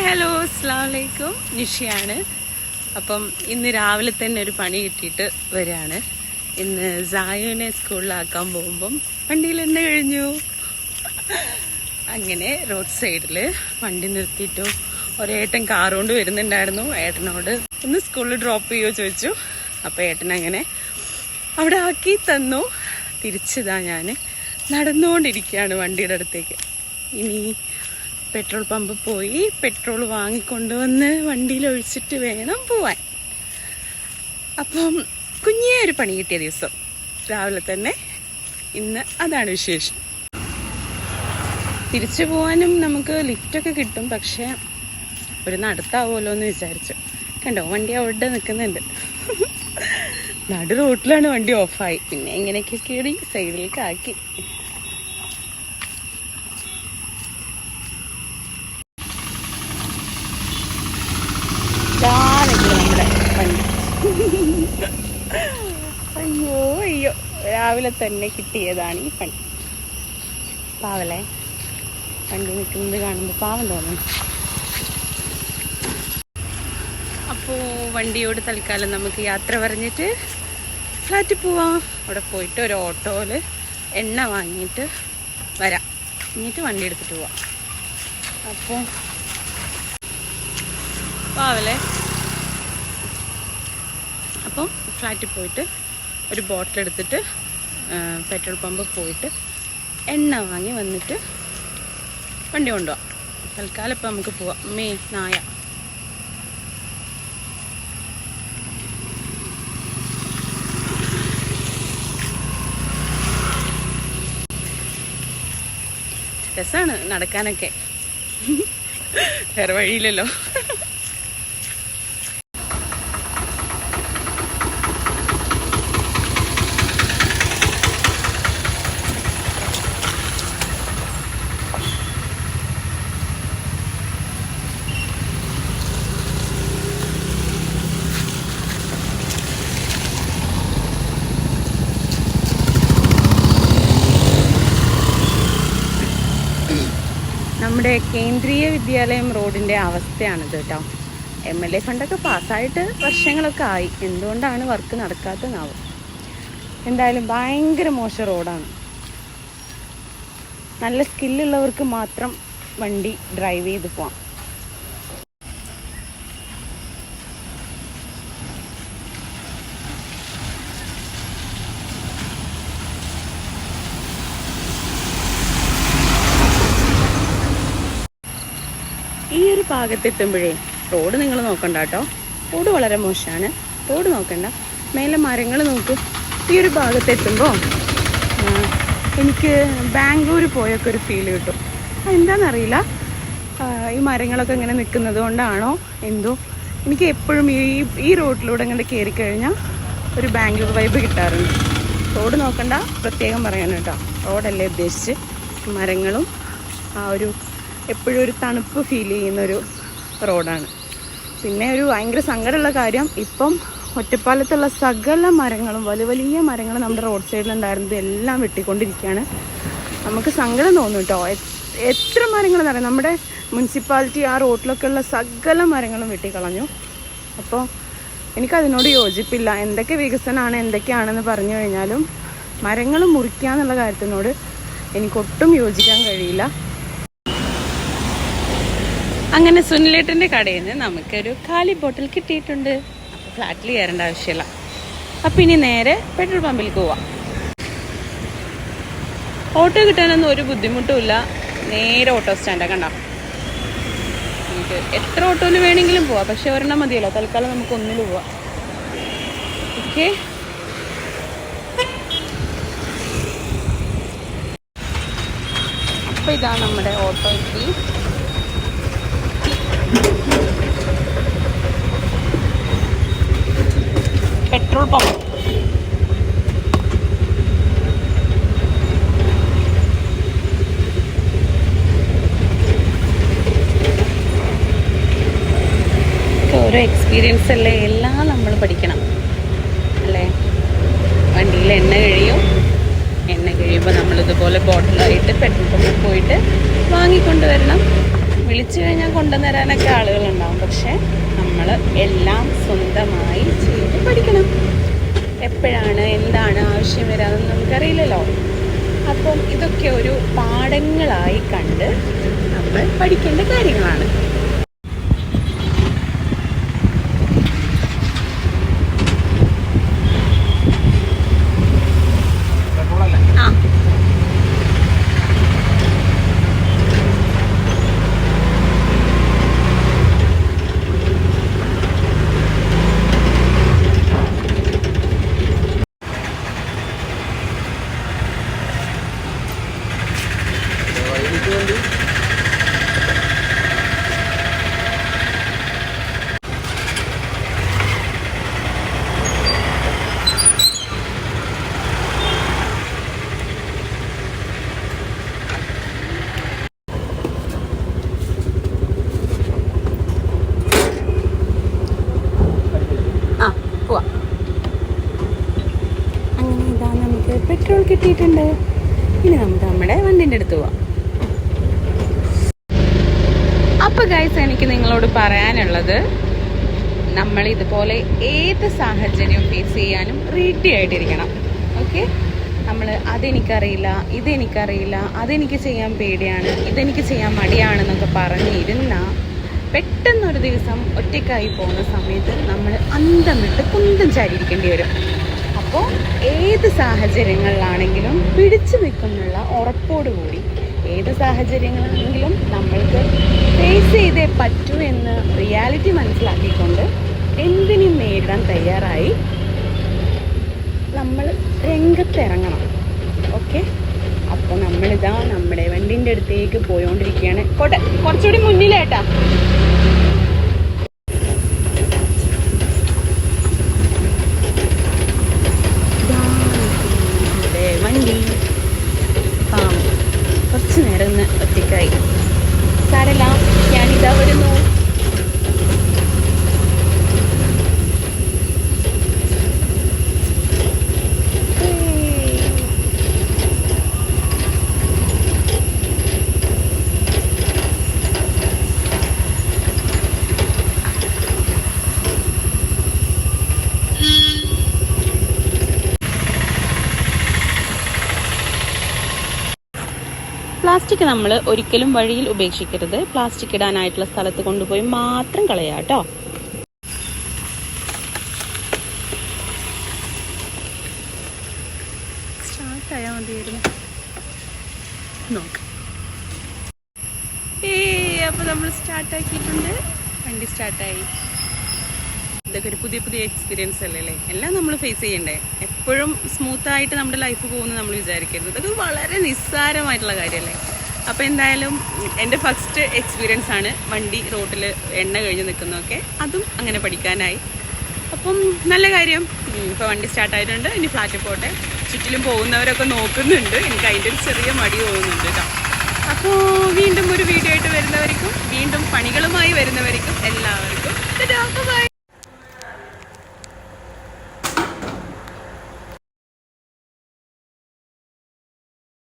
Hi hello അസ്സാം വലൈക്കും നിഷയാണ്. അപ്പം ഇന്ന് രാവിലെ തന്നെ ഒരു പണി കിട്ടിയിട്ട് വരികയാണ്. ഇന്ന് സായുവിനെ സ്കൂളിലാക്കാൻ പോകുമ്പം വണ്ടിയിൽ എന്നെ കഴിഞ്ഞു. അങ്ങനെ റോഡ് സൈഡിൽ വണ്ടി നിർത്തിയിട്ടു ഒരേട്ടൻ കാർ കൊണ്ട് വരുന്നുണ്ടായിരുന്നു. ഏട്ടനോട് ഒന്ന് സ്കൂളിൽ ഡ്രോപ്പ് ചെയ്യുമോ ചോദിച്ചു. അപ്പോൾ ഏട്ടൻ അങ്ങനെ അവിടെ ആക്കി തന്നു. തിരിച്ചതാ ഞാൻ നടന്നുകൊണ്ടിരിക്കുകയാണ് വണ്ടിയുടെ അടുത്തേക്ക്. ഇനി പെട്രോൾ പമ്പ് പോയി പെട്രോൾ വാങ്ങിക്കൊണ്ടുവന്ന് വണ്ടിയിൽ ഒഴിച്ചിട്ട് വേണം പോവാൻ. അപ്പം കുഞ്ഞേ ഒരു പണി കിട്ടിയ ദിവസം. രാവിലെ തന്നെ ഇന്ന് അതാണ് വിശേഷം. തിരിച്ചു പോകാനും നമുക്ക് ലിഫ്റ്റൊക്കെ കിട്ടും പക്ഷേ ഒരു നടത്താവുമല്ലോ എന്ന് വിചാരിച്ചു. കണ്ടോ വണ്ടി അവിടെ നിൽക്കുന്നുണ്ട്. നടു റോട്ടിലാണ് വണ്ടി ഓഫായി പിന്നെ എങ്ങനെയൊക്കെ കയറി സൈഡിലേക്ക് ആക്കി ഇതാണെങ്കിൽ നമ്മുടെ വണ്ടി അയ്യോ അയ്യോ. രാവിലെ തന്നെ കിട്ടിയതാണ് ഈ പണി. പാവലെ വണ്ടി നിൽക്കുന്നത് കാണുമ്പോൾ പാവം തോന്നുന്നു അപ്പോൾ വണ്ടിയോട് തൽക്കാലം നമുക്ക് യാത്ര പറഞ്ഞിട്ട് ഫ്ലാറ്റിൽ പോവാം. അവിടെ പോയിട്ട് ഒരു ഓട്ടോയിൽ എണ്ണ വാങ്ങിയിട്ട് വരാം. എന്നിട്ട് വണ്ടി എടുത്തിട്ട് പോവാം. അപ്പോൾ പാവല്ലേ? അപ്പം ഫ്ലാറ്റിൽ പോയിട്ട് ഒരു ബോട്ടിൽ എടുത്തിട്ട് പെട്രോൾ പമ്പ് പോയിട്ട് എണ്ണ വാങ്ങി വന്നിട്ട് വണ്ടി കൊണ്ടുപോവാം തൽക്കാലം ഇപ്പം നമുക്ക് പോവാം. മേ നായ. രസമാണ് നടക്കാനൊക്കെ. വേറെ വഴിയില്ലല്ലോ. നമ്മുടെ കേന്ദ്രീയ വിദ്യാലയം റോഡിന്റെ അവസ്ഥയാണിത് കേട്ടോ. എം എൽ എ ഫണ്ടൊക്കെ പാസ്സായിട്ട് വർഷങ്ങളൊക്കെ ആയി. എന്തുകൊണ്ടാണ് വർക്ക് നടക്കാത്തതെന്നാവും എന്തായാലും ഭയങ്കര മോശം റോഡാണ്. നല്ല സ്കില്ലുള്ളവർക്ക് മാത്രം വണ്ടി ഡ്രൈവ് ചെയ്ത് പോവാം. ഈ ഒരു ഭാഗത്തെത്തുമ്പോഴേ റോഡ് നിങ്ങൾ നോക്കണ്ട കേട്ടോ. റോഡ് വളരെ മോശമാണ്. റോഡ് നോക്കണ്ട. മേലെ മരങ്ങൾ നോക്കൂ. ഈ ഒരു ഭാഗത്തെത്തുമ്പോൾ എനിക്ക് ബാംഗ്ലൂർ പോയൊക്കെ ഒരു ഫീൽ കിട്ടും. അതെന്താണെന്നറിയില്ല ഈ മരങ്ങളൊക്കെ ഇങ്ങനെ നിൽക്കുന്നത് കൊണ്ടാണോ എന്തോ. എനിക്ക് എപ്പോഴും ഈ ഈ റോഡിലൂടെ ഇങ്ങനെ കയറി കഴിഞ്ഞാൽ ഒരു ബാംഗ്ലൂർ വൈബ് കിട്ടാറുണ്ട്. റോഡ് നോക്കണ്ട. പ്രത്യേകം പറയാൻ കേട്ടോ. റോഡല്ലേ ഉദ്ദേശിച്ച് മരങ്ങളും ആ ഒരു എപ്പോഴും ഒരു തണുപ്പ് ഫീൽ ചെയ്യുന്നൊരു റോഡാണ് പിന്നെ ഒരു ഭയങ്കര സങ്കടമുള്ള കാര്യം ഇപ്പം ഒറ്റപ്പാലത്തുള്ള സകല മരങ്ങളും വലിയ വലിയ മരങ്ങൾ നമ്മുടെ റോഡ് സൈഡിലുണ്ടായിരുന്നത് എല്ലാം വെട്ടിക്കൊണ്ടിരിക്കുകയാണ്. നമുക്ക് സങ്കടം തോന്നും കേട്ടോ. എത്ര മരങ്ങൾ നിറയും നമ്മുടെ മുനിസിപ്പാലിറ്റി ആ റോഡിലൊക്കെ ഉള്ള സകല മരങ്ങളും വെട്ടിക്കളഞ്ഞു. അപ്പോൾ എനിക്കതിനോട് യോജിപ്പില്ല. എന്തൊക്കെ വികസനമാണ് എന്തൊക്കെയാണെന്ന് പറഞ്ഞു കഴിഞ്ഞാലും മരങ്ങൾ മുറിക്കുക എന്നുള്ള കാര്യത്തിനോട് എനിക്കൊട്ടും യോജിക്കാൻ കഴിയില്ല. അങ്ങനെ സുനിലേട്ടന്റെ കടയിൽ നിന്ന് നമുക്കൊരു കാലി ബോട്ടിൽ കിട്ടിയിട്ടുണ്ട്. അപ്പോൾ ഫ്ലാറ്റിൽ കയറേണ്ട ആവശ്യമില്ല. അപ്പം ഇനി നേരെ പെട്രോൾ പമ്പിൽ പോവാം. ഓട്ടോ കിട്ടാനൊന്നും ഒരു ബുദ്ധിമുട്ടുമില്ല നേരെ ഓട്ടോ സ്റ്റാൻഡാണ് കണ്ടോ? നമുക്ക് എത്ര ഓട്ടോയിൽ വേണമെങ്കിലും പോവാം. പക്ഷെ ഒരെണ്ണം മതിയല്ലോ. തൽക്കാലം നമുക്ക് ഒന്നിൽ പോവാം. ഓക്കെ. അപ്പോൾ ഇതാണ് നമ്മുടെ ഓട്ടോ എത്തി. Petrol pump. ഓരോ എക്സ്പീരിയൻസ് അല്ലേ? എല്ലാം നമ്മൾ പഠിക്കണം. അല്ലേ? വണ്ടിയിൽ എണ്ണ കഴിയും. എണ്ണ കഴിയുമ്പോൾ നമ്മളിതുപോലെ ബോട്ടിലായിട്ട് പെട്രോൾ പമ്പിൽ പോയിട്ട് വാങ്ങിക്കൊണ്ടുവരണം വിളിച്ചു കഴിഞ്ഞാൽ കൊണ്ടുവന്നരാനൊക്കെ ആളുകളുണ്ടാവും. പക്ഷെ നമ്മൾ എല്ലാം സ്വന്തമായി ചെയ്ത് പഠിക്കണം. എപ്പോഴാണ് എന്താണ് ആവശ്യം വരാതെന്ന് നമുക്കറിയില്ലല്ലോ. അപ്പം ഇതൊക്കെ ഒരു പാഠങ്ങളായി കണ്ട് നമ്മൾ പഠിക്കേണ്ട കാര്യങ്ങളാണ് ആ പെട്രോൾ കിട്ടിയിട്ടുണ്ട്. ഇനി നമുക്ക് നമ്മുടെ വണ്ടിന്റെ അടുത്ത് പോവാം. അപ്പോൾ ഗൈസ് എനിക്ക് നിങ്ങളോട് പറയാനുള്ളത് നമ്മൾ ഇതുപോലെ ഏത് സാഹചര്യവും ഫേസ് ചെയ്യാനും റെഡി ആയിട്ടിരിക്കണം. ഓക്കെ നമ്മൾ അതെനിക്കറിയില്ല ഇതെനിക്കറിയില്ല അതെനിക്ക് ചെയ്യാൻ പേടിയാണ് ഇതെനിക്ക് ചെയ്യാൻ മടിയാണെന്നൊക്കെ പറഞ്ഞിരുന്ന പെട്ടെന്നൊരു ദിവസം ഒറ്റയ്ക്കായി പോകുന്ന സമയത്ത് നമ്മൾ അന്തം വിട്ട് കുന്തം ചാരിയിരിക്കേണ്ടി വരും. അപ്പോൾ ഏത് സാഹചര്യങ്ങളിലാണെങ്കിലും പിടിച്ചു നിൽക്കുന്നുള്ള ഉറപ്പോടുകൂടി ഏത് സാഹചര്യങ്ങളാണെങ്കിലും നമ്മൾക്ക് ഫേസ് ചെയ്തേ പറ്റൂ എന്ന് റിയാലിറ്റി മനസ്സിലാക്കിക്കൊണ്ട് എന്തിനും നേരിടാൻ തയ്യാറായി? നമ്മൾ രംഗത്തിറങ്ങണം ഓക്കെ അപ്പോൾ നമ്മളിതാ നമ്മുടെ വണ്ടിന്റെ അടുത്തേക്ക് പോയോണ്ടിരിക്കുകയാണ്. കോട്ടെ കുറച്ചുകൂടി മുന്നിലേട്ടാ ഇതാ നമ്മുടെ വണ്ടി പാവം കുറച്ച് നേരം ഒന്ന് ഒറ്റയ്ക്കായി സാരല്ല ഞാനിതാ വരുന്നു ഏയ്. പ്ലാസ്റ്റിക് നമ്മൾ ഒരിക്കലും വഴിയിൽ ഉപേക്ഷിക്കരുത്. പ്ലാസ്റ്റിക് ഇടാനായിട്ടുള്ള സ്ഥലത്ത് കൊണ്ടുപോയി മാത്രം കളയാം കേട്ടോ സ്റ്റാർട്ടായാൽ മതിയായിരുന്നു. നോക്കാം. ഏ അപ്പോൾ നമ്മൾ വണ്ടി സ്റ്റാർട്ടായി. ഇതൊക്കെ ഒരു പുതിയ പുതിയ എക്സ്പീരിയൻസ് അല്ലേ എല്ലാം നമ്മൾ ഫേസ് ചെയ്യണ്ടേ? എപ്പോഴും സ്മൂത്ത് ആയിട്ട് നമ്മുടെ ലൈഫ് പോകുന്നു നമ്മൾ വിചാരിക്കരുത്. ഇതൊക്കെ വളരെ നിസ്സാരമായിട്ടുള്ള കാര്യമല്ലേ? അപ്പോൾ എന്തായാലും എന്റെ ഫസ്റ്റ് എക്സ്പീരിയൻസ് ആണ് വണ്ടി റോട്ടിൽ എണ്ണ കഴിഞ്ഞ് നിൽക്കുന്നതൊക്കെ അതും അങ്ങനെ പഠിക്കാനായി. അപ്പം നല്ല കാര്യം. ഇപ്പോൾ വണ്ടി സ്റ്റാർട്ട് ആയിട്ടുണ്ട്. ഇനി ഫ്ലാറ്റിൽ പോട്ടെ. ചുറ്റിലും പോകുന്നവരൊക്കെ നോക്കുന്നുണ്ട്. എനിക്ക് അതിന്റെ ഒരു ചെറിയ മടി തോന്നുന്നുണ്ട് കേട്ടോ. അപ്പോൾ വീണ്ടും ഒരു വീഡിയോ ആയിട്ട് വരുന്നവർക്കും വീണ്ടും പണികളുമായി വരുന്നവർക്കും എല്ലാവർക്കും. ബൈ